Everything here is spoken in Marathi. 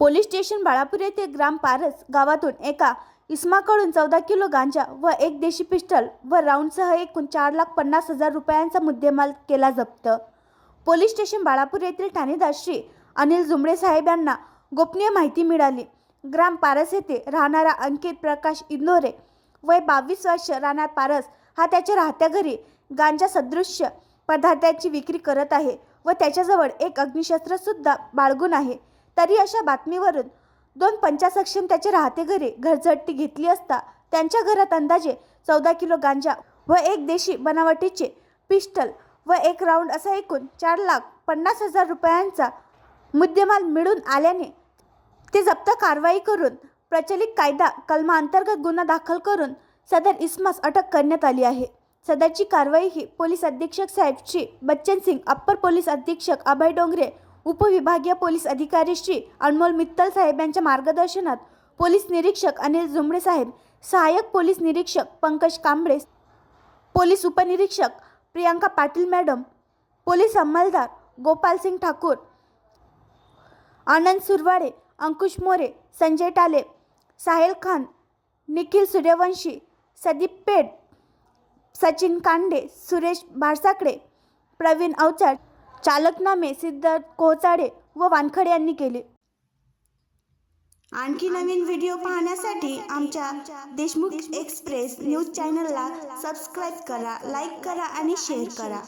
पोलीस स्टेशन बाळापूर येथे ग्राम पारस गावातून एका इसमाकडून चौदा किलो गांजा व एक देशी पिस्टल व राऊंडसह एकूण चार लाख पन्नास हजार रुपयांचा मुद्देमाल केला जप्त. पोलीस स्टेशन बाळापूर येथील ठाणेदार श्री अनिल जुमडे साहेब यांना गोपनीय माहिती मिळाली. ग्राम पारस येथे राहणारा अंकित प्रकाश इंदोरे वय बावीस वर्ष राहणार पारस हा त्याच्या राहत्या घरी गांजा सदृश्य पदार्थाची विक्री करत आहे व त्याच्याजवळ एक अग्निशस्त्रसुद्धा बाळगून आहे. तरी अशा बातमीवरून दोन पंचासक्षम त्याचे राहते घरी घरझटती घेतली असता त्यांच्या घरात अंदाजे चौदा किलो गांजा व एक देशी बनावटीचे पिस्टल व एक राऊंड असा एकूण चार लाख पन्नास हजार रुपयांचा मुद्देमाल मिळून आल्याने ते जप्त कारवाई करून प्रचलित कायदा कलमा अंतर्गत गुन्हा दाखल करून सदर इस्मास अटक करण्यात आली आहे. सदरची कारवाई ही पोलीस अधीक्षक साहेब श्री बच्चन सिंग अप्पर पोलीस अधीक्षक अभय डोंगरे उपविभागीय पोलीस अधिकारी श्री अनमोल मित्तल साहेब यांच्या मार्गदर्शनात पोलीस निरीक्षक अनिल जुमडे साहेब सहाय्यक पोलीस निरीक्षक पंकज कांबळे पोलीस उपनिरीक्षक प्रियांका पाटील मॅडम पोलीस अंमलदार गोपाल सिंग ठाकूर आनंद सुरवाडे अंकुश मोरे संजय टाले साहिल खान निखिल सूर्यवंशी सदीप पेड सचिन कांडे सुरेश भारसाकडे प्रवीण अवचाड चालकनामे सिद्धार्थ कोहचाडे व वानखडे यांनी केले. आणखी नवीन व्हिडिओ पाहण्यासाठी आमच्या देशमुख एक्सप्रेस न्यूज चॅनलला सबस्क्राईब करा लाईक करा आणि शेअर करा.